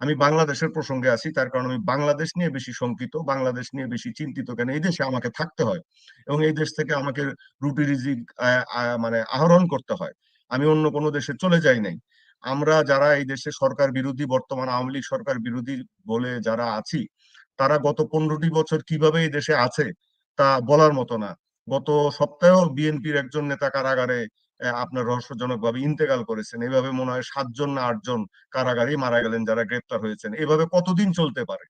আমি বাংলাদেশের প্রসঙ্গে আছি, তার কারণ আমি বাংলাদেশ নিয়ে বেশি শঙ্কিত, বাংলাদেশ নিয়ে বেশি চিন্তিত কেন? এই দেশে আমাকে থাকতে হয় এবং এই দেশ থেকে আমাকে রুটি রিজিক মানে আহরণ করতে হয়। আমি অন্য কোনো দেশে চলে যাই নাই। আমরা যারা এই দেশে সরকার বিরোধী, বর্তমান আওয়ামী লীগ সরকার বিরোধী বলে যারা আছি, তারা গত পনেরোটি বছর কীভাবে এই দেশে আছে তা বলার মতো না। গত সপ্তাহেও বিএনপির একজন নেতা কারাগারে আপনার রহস্যজনক ভাবে ইন্তেকাল করেছেন। এভাবে মনে হয় সাতজন না আটজন কারাগারে মারা গেলেন যারা গ্রেপ্তার হয়েছেন। এভাবে কতদিন চলতে পারে?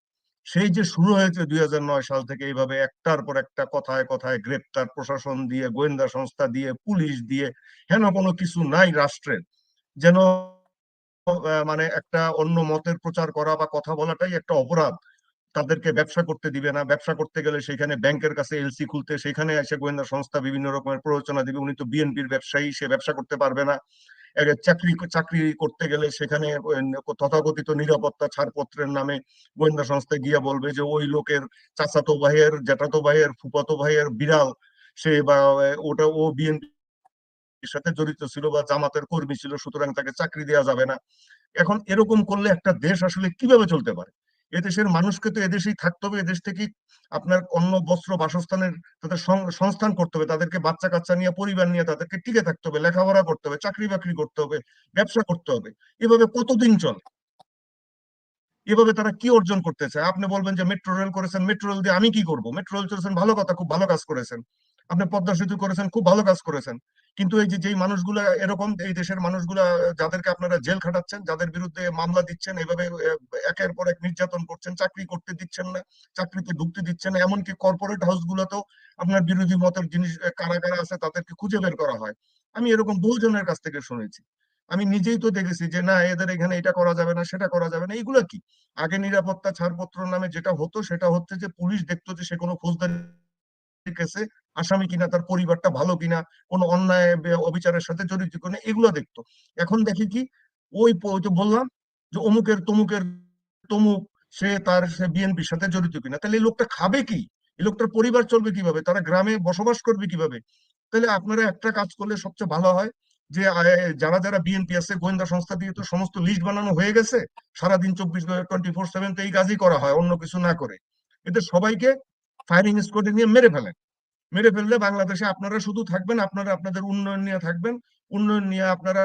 সেই যে শুরু হয়েছে দুই হাজার নয় সাল থেকে এইভাবে একটার পর একটা কথায় কথায় গ্রেপ্তার, প্রশাসন দিয়ে, গোয়েন্দা সংস্থা দিয়ে, পুলিশ দিয়ে, হেন কোনো কিছু নাই রাষ্ট্রের। যেন মানে একটা অন্য মতের প্রচার করা বা কথা বলাটাই একটা অপরাধ। তাদেরকে ব্যবসা করতে দিবে না। ব্যবসা করতে গেলে সেখানে ব্যাংকের কাছে এলসি খুলতে, সেখানে এসে গোয়েন্দা সংস্থা বিভিন্ন রকমের প্ররোচনা দিবে। উনি তো বিএনপির ব্যবসায়ী, সে ব্যবসা করতে পারবে না। চাকরি চাকরি করতে গেলে সেখানে তথাকথিত নিরাপত্তা ছাড়পত্রের নামে গোয়েন্দা সংস্থা গিয়ে বলবে যে, ওই লোকের চাচাতো ভাইয়ের, জ্যাঠাতো ভাইয়ের, ফুপাতো ভাইয়ের বিড়াল, সে বা, ওটা ও বিএনপি সাথে জড়িত ছিল বা জামাতের কর্মী ছিল, সুতরাং তাকে চাকরি দেওয়া যাবে না। এখন এরকম করলে একটা দেশ আসলে কীভাবে চলতে পারে? এদেশের মানুষকে তো এদেশেই থাকতে হবে, এদেশ থেকেই আপনার অন্য বস্ত্র, বাসস্থানের তাদের সংস্থান করতে হবে, তাদেরকে বাচ্চা কাচ্চা নিয়ে, পরিবার নিয়ে তাদেরকে টিকে থাকতে হবে, লেখাপড়া করতে হবে চাকরি বাকরি করতে হবে, ব্যবসা করতে হবে, এভাবে কতদিন চলে? এভাবে তারা কি অর্জন করতে চায় আপনি বলবেন যে মেট্রো রেল করেছেন মেট্রো রেল দিয়ে আমি কি করব? মেট্রো রেল চলেছেন, ভালো কথা, খুব ভালো কাজ করেছেন। আপনি পদ্মা সেতু করেছেন, খুব ভালো কাজ করেছেন। কিন্তু এই যে, যেই মানুষগুলা এরকম, এই দেশের মানুষগুলা, যাদেরকে আপনারা জেল খাটাচ্ছেন, যাদের বিরুদ্ধে মামলা দিচ্ছেন এইভাবে একের পর এক নির্যাতন করছেন, চাকরি করতে দিচ্ছেন না, চাকরিতে ঢুকতে দিচ্ছেন না, এমনকি কর্পোরেট হাউস গুলোতেও আপনার বিরোধী মতের জিনিস কারা কারা আছে তাদেরকে খুঁজে বের করা হয়। আমি এরকম বহুজনের কাছ থেকে শুনেছি। আমি নিজেই তো দেখেছি যে, না, এদের এখানে এটা করা যাবে না, সেটা করা যাবে না এগুলো কি? আগে নিরাপত্তা ছাড়পত্র নামে যেটা হতো, সেটা হচ্ছে যে, পুলিশ দেখতো যে, সে কোনো ফৌজদারি কেসে আসামি কিনা, তার পরিবারটা ভালো কিনা, কোন অন্যায় অবিচারের সাথে জড়িত কিনা, এগুলো দেখতো। এখন দেখি কি, ওই বললাম যে অমুকের তমুকের তমুক, সে তার বিএনপির সাথে জড়িত কিনা। তাহলে এই লোকটা খাবে কি? এই লোকটার পরিবার চলবে কীভাবে? তারা গ্রামে বসবাস করবে কীভাবে? তাহলে আপনারা একটা কাজ করলে সবচেয়ে ভালো হয় যে যারা যারা বিএনপি আছে, গোয়েন্দা সংস্থা দিয়ে তো সমস্ত লিস্ট বানানো হয়ে গেছে, সারাদিন চব্বিশ টোয়েন্টি ফোর সেভেন তো এই কাজই করা হয়, অন্য কিছু না করে। এদের সবাইকে ফায়ারিং স্কোয়াডে নিয়ে মেরে ফেলেন মেরে ফেললে বাংলাদেশে আপনারা শুধু থাকবেন, আপনারা আপনাদের উন্নয়ন নিয়ে থাকবেন, উন্নয়ন নিয়ে আপনারা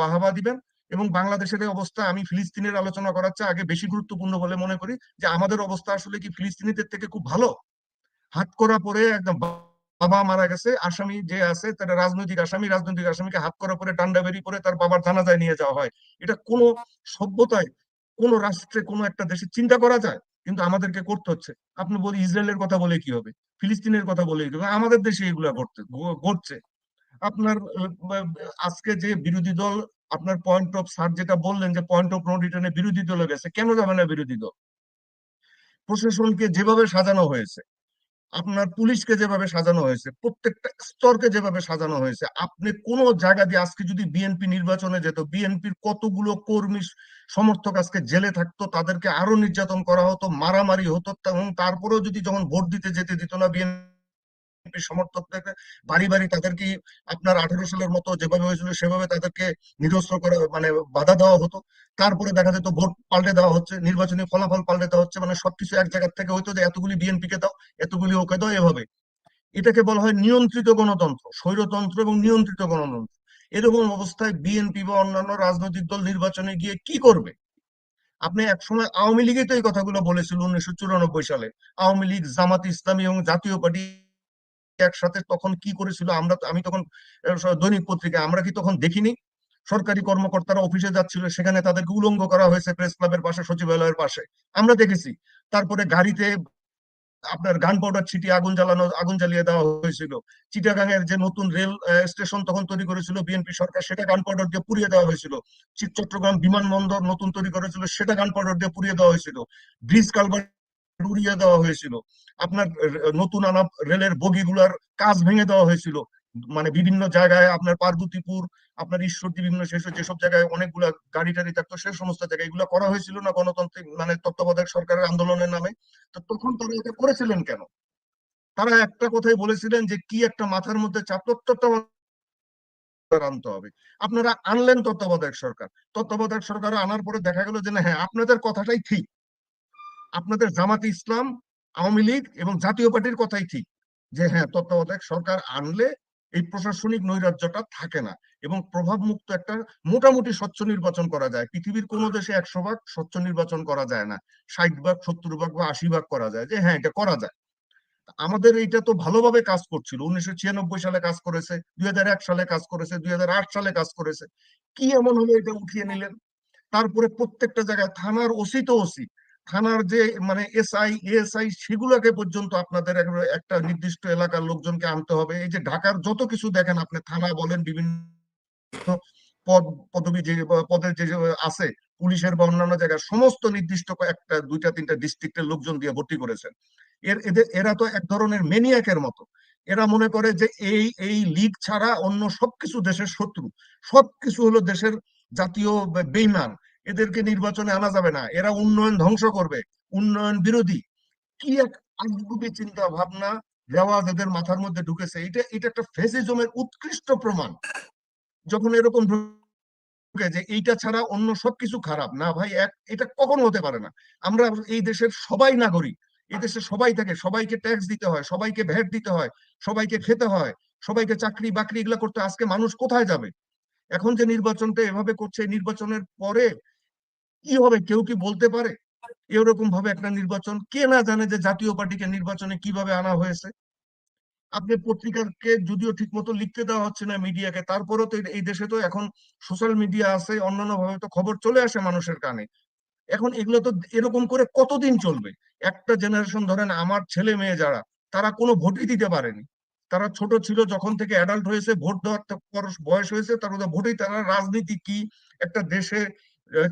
বাহাবা দিবেন এবং বাংলাদেশের অবস্থা আমি ফিলিস্তিনের আলোচনা করার চেয়ে আগে বেশি গুরুত্বপূর্ণ বলে মনে করি যে আমাদের অবস্থা আসলে কি ফিলিস্তিনিদের থেকে খুব ভালো? হাত করা পরে একদম বাবা মারা গেছে, আসামি যে আছে তার রাজনৈতিক আসামি, রাজনৈতিক আসামিকে হাত করা পরে ডান্ডা বেরি করে তার বাবার জানাজায় নিয়ে যাওয়া হয়। এটা কোন সভ্যতায়, কোন রাষ্ট্রে কোন একটা দেশে চিন্তা করা যায়, কিন্তু আমাদেরকে করতে হচ্ছে। আপনি বলি, ইসরায়েলের কথা বলে কি হবে? ফিলিস্তিনের কথা বলে আমাদের দেশে এগুলা ঘটতে ঘটছে। আপনার আজকে যে বিরোধী দল, আপনার পয়েন্ট অফ স্যার যেটা বললেন যে পয়েন্ট অফ নো রিটার্নে বিরোধী দলে গেছে, কেন যাবে না বিরোধী দল? প্রশাসনকে যেভাবে সাজানো হয়েছে আপনার পুলিশকে যেভাবে সাজানো হয়েছে, প্রত্যেকটা স্তরকে যেভাবে সাজানো হয়েছে, আপনি কোন জায়গা দিয়ে আজকে যদি বিএনপি নির্বাচনে যেত, বিএনপির কতগুলো কর্মী সমর্থক আজকে জেলে থাকতো, তাদেরকে আরও নির্যাতন করা হতো, মারামারি হতো, এবং তারপরেও যদি যখন ভোট দিতে যেতে দিত না বিএনপি সমর্থকদেরকে, বাড়ি বাড়ি তাদেরকে আপনার আঠারো সালের মতো যেভাবে হয়েছিল, সেভাবে তাদেরকে নিরস্ত্র করে মানে বাধা দেওয়া হতো। তারপরে দেখা যেত ভোট পাল্টে দেওয়া হচ্ছে, নির্বাচনী ফলাফল পাল্টে দেওয়া হচ্ছে মানে সবকিছু এক জায়গা থেকে হইতো যে এতগুলি বিএনপি কে দাও, এতগুলি ওকে দাও, এভাবে। এটাকে বলা হয় নিয়ন্ত্রিত গণতন্ত্র, স্বৈরতন্ত্র এবং নিয়ন্ত্রিত গণতন্ত্র। এরকম অবস্থায় বিএনপি বা অন্যান্য রাজনৈতিক দল নির্বাচনে গিয়ে কি করবে? আপনি একসময় আওয়ামী লীগে তো এই কথাগুলো বলেছিল উনিশশো চুরানব্বই সালে। আওয়ামী লীগ, জামাত ইসলামী এবং জাতীয় পার্টি একসাথে তখন কি করেছিল? আমরা আমি তখন দৈনিক পত্রিকা আমরা কি তখন দেখিনি? সরকারি কর্মকর্তারা অফিসে যাচ্ছিল, সেখানে তাদেরকে উলঙ্গ করা হয়েছে প্রেস ক্লাবের পাশে, সচিবালয়ের পাশে। আমরা দেখেছি। তারপরে গাড়িতে আপনার গান পাউডার ছিটিয়ে আগুন জ্বালানো, আগুন জ্বালিয়ে দেওয়া হয়েছিল। চিটাগাং এর যে নতুন রেল স্টেশন তখন তৈরি করেছিল বিএনপি সরকার, সেটা গান পাউডার দিয়ে পুড়িয়ে দেওয়া হয়েছিল। চট্টগ্রাম বিমানবন্দর নতুন তৈরি করেছিল, সেটা গান পাউডার দিয়ে পুড়িয়ে দেওয়া হয়েছিল। ব্রিজ কালভার উড়িয়ে দেওয়া হয়েছিল। আপনার নতুন আনা রেলের বগিগুলার কাজ ভেঙে দেওয়া হয়েছিল। মানে বিভিন্ন জায়গায় আপনার পার্বতীপুর, আপনার ঈশ্বরদী বিভিন্ন সেসব যেসব জায়গায় অনেকগুলা গাড়ি টাড়ি থাকতো। সে সমস্ত জায়গায় এগুলো করা হয়েছিল না গণতান্ত্রিক মানে তত্ত্বাবধায়ক সরকারের আন্দোলনের নামে? তো তখন তারা এটা করেছিলেন কেন? তারা একটা কথাই বলেছিলেন যে, কি একটা মাথার মধ্যে চাপ? তত্ত্বাবধায়ক আনতে হবে। আপনারা আনলেন তত্ত্বাবধায়ক সরকার। তত্ত্বাবধায়ক সরকার আনার পরে দেখা গেল যে, না হ্যাঁ আপনাদের কথাটাই ঠিক। আপনাদের জামাতে ইসলাম আওয়ামী লীগ এবং জাতীয় পার্টির কথাই ঠিক যে হ্যাঁ তত্ত্বাবধায়ক সরকার আনলে এই প্রশাসনিক নৈরাজ্যটা থাকে না এবং প্রভাব মুক্ত একটা মোটামুটি স্বচ্ছ নির্বাচন করা যায়। পৃথিবীর কোন দেশে একশো ভাগ স্বচ্ছ নির্বাচন করা যায় না। ষাট ভাগ সত্তর ভাগ বা আশি ভাগ করা যায় যে হ্যাঁ এটা করা যায়। আমাদের এইটা তো ভালোভাবে কাজ করছিল। উনিশশো ছিয়ানব্বই সালে কাজ করেছে দুই হাজার এক সালে কাজ করেছে দুই হাজার আট সালে কাজ করেছে। কি এমন হলো এটা উঠিয়ে নিলেন? তারপরে প্রত্যেকটা জায়গায় থানার ওসি তো ওসি। থানার যে মানে এসআই, এএসআই সেগুলোকে পর্যন্ত আপনাদের একটা নির্দিষ্ট এলাকার লোকজনকে আনতে হবে। এই যে ঢাকার যত কিছু দেখেন আপনি, থানা বলেন, বিভিন্ন পদ যে, পদের যে আছে, পুলিশের বা অন্যান্য জায়গায় সমস্ত নির্দিষ্ট একটা, দুইটা, তিনটা ডিস্ট্রিক্টের লোকজন দিয়ে ভর্তি করেছেন। এর, এদের, এরা তো এক ধরনের মেনিয়াকের মতো। এরা মনে করে যে এই এই লিগ ছাড়া অন্য সবকিছু দেশের শত্রু। সবকিছু হলো দেশের জাতীয় বেইমান। এদেরকে নির্বাচনে আনা যাবে না। এরা উন্নয়ন ধ্বংস করবে, উন্নয়ন বিরোধী। কি এক আজগুবি চিন্তা ভাবনা, রেওয়াজ এদের মাথার মধ্যে ঢুকেছে। এটা এটা একটা ফেসিজমের উৎকৃষ্ট প্রমাণ। যখন এরকম যে এইটা ছাড়া অন্য সবকিছু খারাপ, না ভাই, এক, এটা কখনো হতে পারে না। আমরা এই দেশের সবাই নাগরিক। এই দেশে সবাই থাকে, সবাইকে ট্যাক্স দিতে হয়, সবাইকে ভ্যাট দিতে হয়, সবাইকে খেতে হয়, সবাইকে চাকরি বাকরি এগুলা করতে আজকে মানুষ কোথায় যাবে? এখন যে নির্বাচনটা এভাবে করছে, নির্বাচনের পরে কি হবে? কেউ কি বলতে পারে? এরকম ভাবে একটা নির্বাচন। কে না জানে যে জাতীয় পার্টিকে নির্বাচনে কীভাবে আনা হয়েছে? আপনি পত্রিকাকে যদিও ঠিক মতো লিখতে দেওয়া হচ্ছে না মিডিয়াকে, তারপরেও তো এই দেশে তো এখন সোশ্যাল মিডিয়া আছে অন্যান্য ভাবে তো খবর চলে আসে মানুষের কানে। এখন এগুলো তো এরকম করে কতদিন চলবে? একটা জেনারেশন ধরেন আমার ছেলে মেয়ে যারা, তারা কোনো ভোটই দিতে পারেনি। তারা ছোট ছিল, যখন থেকে অ্যাডাল্ট হয়েছে, ভোট দেওয়ার বয়স হয়েছে, তার ভোটেই তারা রাজনীতি কি, একটা দেশে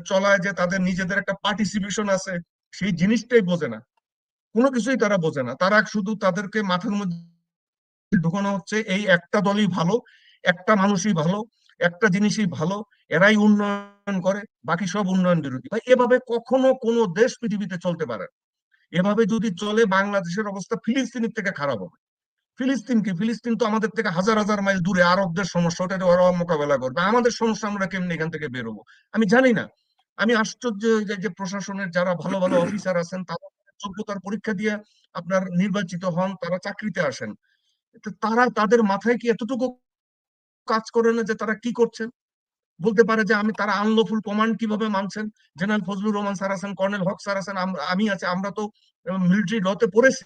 চলায় যে তাদের নিজেদের একটা পার্টিসিপেশন আছে, সেই জিনিসটাই বোঝে না। কোনো কিছুই তারা বোঝে না। তারা শুধু তাদেরকে মাথার মধ্যে ঢুকানো হচ্ছে, এই একটা দলই ভালো, একটা মানুষই ভালো, একটা জিনিসই ভালো, এরাই উন্নয়ন করে, বাকি সব উন্নয়ন বিরোধী। ভাই, এভাবে কখনো কোনো দেশ পৃথিবীতে চলতে পারে এভাবে যদি চলে, বাংলাদেশের অবস্থা ফিলিস্তিনের থেকে খারাপ হবে। ফিলিস্তিন কি ফিলিস্তিন তো আমাদের থেকে হাজার হাজার মাইল দূরে, আরবদের সমস্যা, ওটা ওরা মোকাবেলা করবে। আমাদের সমস্যা আমরা কেমনি এখান থেকে বেরোবো? আমি জানি না। আমি আশ্চর্য যে প্রশাসনের যারা ভালো ভালো অফিসার আছেন, তারা যোগ্যতার পরীক্ষা দিয়ে আপনার নির্বাচিত হন, তারা চাকরিতে আসেন। তারা তাদের মাথায় কি এতটুকু কাজ করে না যে তারা কি করছেন? বলতে পারে যে আমি, তারা আনলফুল কমান্ড কীভাবে মানছেন? জেনারেল ফজলুর রহমান স্যার আছেন, কর্নেল হক স্যার আছেন, আমি আছি, আমরা তো মিলিটারি লতে পড়েছি।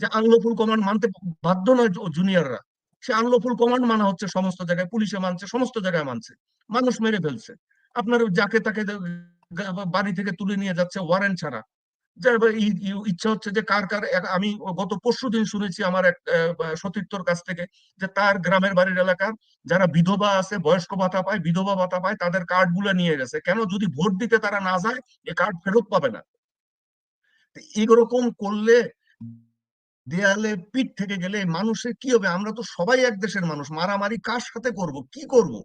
যে আনলফুল কমান্ড মানতে বাধ্য নয় জুনিয়ররা সে আনলফুল কমান্ড মানা হচ্ছে সমস্ত জায়গায়, পুলিশে মানছে, সমস্ত জায়গায় মানছে। মানুষ মেরে ফেলছে। আপনার যাকে তাকে বাড়ি থেকে তুলে নিয়ে যাচ্ছে ওয়ারেন্ট ছাড়া। ইচ্ছা হচ্ছে যে কার কার আমি গত পরশু দিন শুনেছি আমার এক সতীর্থর কাছ থেকে যে তার গ্রামের বাড়ির এলাকার যারা বিধবা আছে, বয়স্ক ভাতা পায়, বিধবা ভাতা পায়, তাদের কার্ডগুলো নিয়ে গেছে। কেন যদি ভোট দিতে তারা না যায়, এ কার্ড ফেরত পাবে না। এইরকম করলে দেয়ালে পিঠ থেকে গেলে মানুষের কি হবে? আমরা তো সবাই এক দেশের মানুষ। মারামারি কার সাথে করব? কি করব?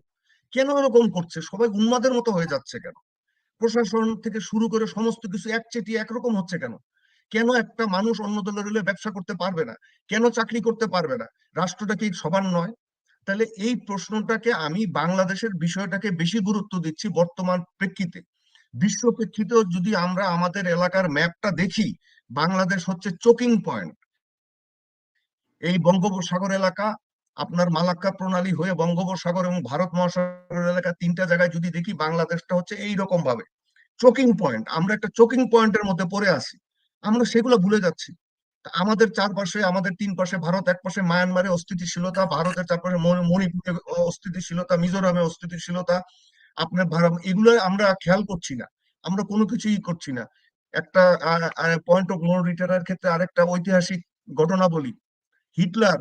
কেন এরকম করছে? সবাই উন্মাদের মতো হয়ে যাচ্ছে কেন? প্রশাসন থেকে শুরু করে সমস্ত কিছু একচেটি একরকম হচ্ছে কেন? কেন একটা মানুষ অন্য দলের হলে ব্যবসা করতে পারবে না? কেন চাকরি করতে পারবে না? রাষ্ট্রটা কি সবার নয়? তাহলে এই প্রশ্নটাকে আমি বাংলাদেশের বিষয়টাকে বেশি গুরুত্ব দিচ্ছি বর্তমান প্রেক্ষিতে। বিশ্ব প্রেক্ষিতে যদি আমরা আমাদের এলাকার ম্যাপটা দেখি, বাংলাদেশ হচ্ছে চোকিং পয়েন্ট। এই বঙ্গোপসাগর এলাকা আপনার মালাক্কা প্রণালী হয়ে বঙ্গোপসাগর এবং ভারত মহাসাগর এলাকা তিনটা জায়গায় যদি দেখি বাংলাদেশটা হচ্ছে এই রকম ভাবে চোকিং পয়েন্ট, আমরা একটা চোকিং পয়েন্টের মধ্যে পড়ে আছি। আমরা সেগুলো ভুলে যাচ্ছি। আমাদের চারপাশে, আমাদের তিন পাশে ভারত, এক পাশে মায়ানমারে অস্থিতিশীলতা, ভারতের চারপাশে মণিপুরে অস্থিতিশীলতা, মিজোরামে অস্থিতিশীলতা। আপনার ভারত এগুলো আমরা খেয়াল করছি না। আমরা কোনো কিছুই করছি না। একটা পয়েন্ট অফ নো রিটার্নের ক্ষেত্রে আরেকটা ঐতিহাসিক ঘটনা বলি। হিটলার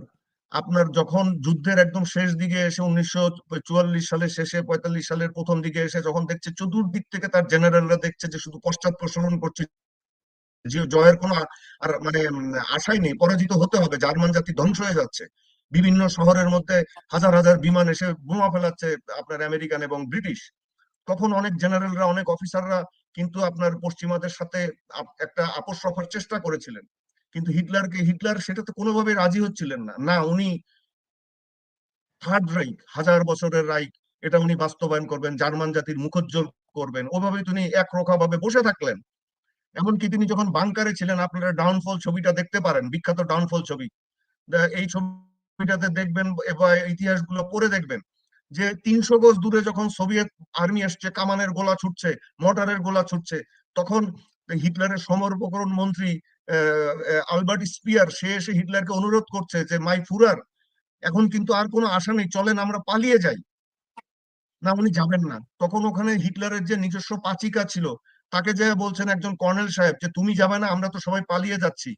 আপনার যখন যুদ্ধের একদম শেষ দিকে এসে উনিশশো চুয়াল্লিশ সালের শেষে, পঁয়তাল্লিশ সালের প্রথম দিকে এসে যখন দেখছে চতুর্দিক থেকে তার জেনারেলরা দেখছে যে শুধু পশ্চাৎ প্রসরণ করছে জয়ের কোনো আর মানে আশাই নেই, পরাজিত হতে হবে, জার্মান জাতি ধ্বংস হয়ে যাচ্ছে। বিভিন্ন শহরের মধ্যে হাজার হাজার বিমান এসে বোমা ফেলাচ্ছে আপনার আমেরিকান এবং ব্রিটিশ। তখন অনেক জেনারেলরা, অনেক অফিসাররা কিন্তু আপনার পশ্চিমাদের সাথে একটা আপোষ রফার চেষ্টা করেছিলেন। কিন্তু হিটলারকে, হিটলার সেটাতে কোনোভাবে রাজি হচ্ছিলেন না। না, উনি থার্ড রাইক হাজার বছরের রাইক এটা উনি বাস্তবায়ন করবেন, জার্মান জাতির মুখোজ্জ্বল করবেন ওভাবে তিনি একরোখা ভাবে বসে থাকলেন। এমনকি তিনি যখন বাংকারে ছিলেন, আপনারা ডাউনফল ছবিটা দেখতে পারেন, বিখ্যাত ডাউনফল ছবি। এই ছবিটাতে দেখবেন এবার ইতিহাসগুলো পড়ে দেখবেন, যে তিনশো গজ দূরে যখন সোভিয়েত আর্মি আসছে কামানের গোলা ছুটছে, মর্টারের গোলা ছুটছে, তখন হিটলারের সমরোপকরণ মন্ত্রী আলবার্ট স্পিয়ার, সে এসে হিটলারকে অনুরোধ করছে যে, মাই ফুরার, এখন কিন্তু আর কোনো আশা নেই, চলেন আমরা পালিয়ে যাই। না, উনি যাবেন না। তখন ওখানে হিটলারের যে নিজস্ব পাচিকা ছিল, তাকে যে বলছেন একজন কর্নেল সাহেব যে, তুমি যাবে না, আমরা তো সবাই পালিয়ে যাচ্ছি।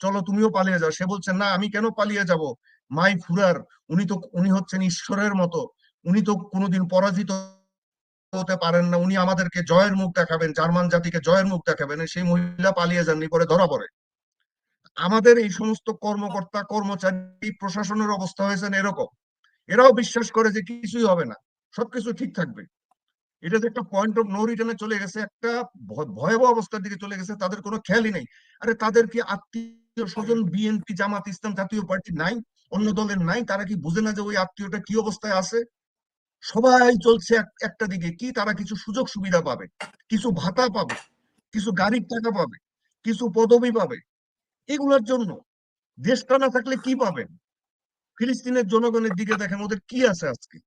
চলো, তুমিও পালিয়ে যাও। সে বলছেন না, আমি কেন পালিয়ে যাব? মাই ফুরার, উনি তো, উনি হচ্ছেন ঈশ্বরের মতো। উনি তো কোনোদিন পরাজিত হতে পারেন না, উনি আমাদেরকে জয়ের মুখ দেখাবেন, জার্মান জাতিকে জয়ের মুখ দেখাবেন সেই মহিলা পালিয়ে যাননি পরে ধরা পড়ে। আমাদের এই সমস্ত কর্মকর্তা, কর্মচারী, প্রশাসনের অবস্থা হয়েছেন এরকম। এরাও বিশ্বাস করে যে কিছুই হবে না, সবকিছু ঠিক থাকবে। এটা যে একটা পয়েন্ট অফ নো রিটার্নে চলে গেছে, একটা ভয়াবহ অবস্থার দিকে চলে গেছে, তাদের কোনো খেয়ালই নেই। আরে তাদের কি আত্মীয় স্বজন বিএনপি জামাত ইসলাম জাতীয় পার্টি নাই, অন্য দলের নাই, তারা কি বুঝে না যে ওই আত্মীয়টা কি অবস্থায় আছে? সবাই চলছে একটা দিকে। কি তারা কিছু সুযোগ সুবিধা পাবে? কিছু ভাতা পাবে? কিছু গাড়ির টাকা পাবে? কিছু পদবি পাবে? এগুলোর জন্য দেশটা না থাকলে কি পাবেন? ফিলিস্তিনের জনগণের দিকে দেখেন, ওদের কি আছে আজকে?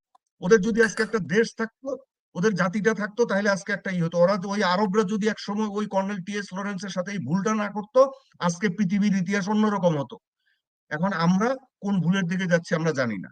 ওদের যদি আজকে একটা দেশ থাকতো, ওদের জাতিটা থাকতো, তাহলে আজকে একটা ই হতো। ওরা ওই আরবরা যদি এক সময় ওই কর্নেল টি এস লরেন্সের সাথে এই ভুলটা না করতো, আজকে পৃথিবীর ইতিহাস অন্যরকম হতো। এখন আমরা কোন ভুলের দিকে যাচ্ছি আমরা জানি না।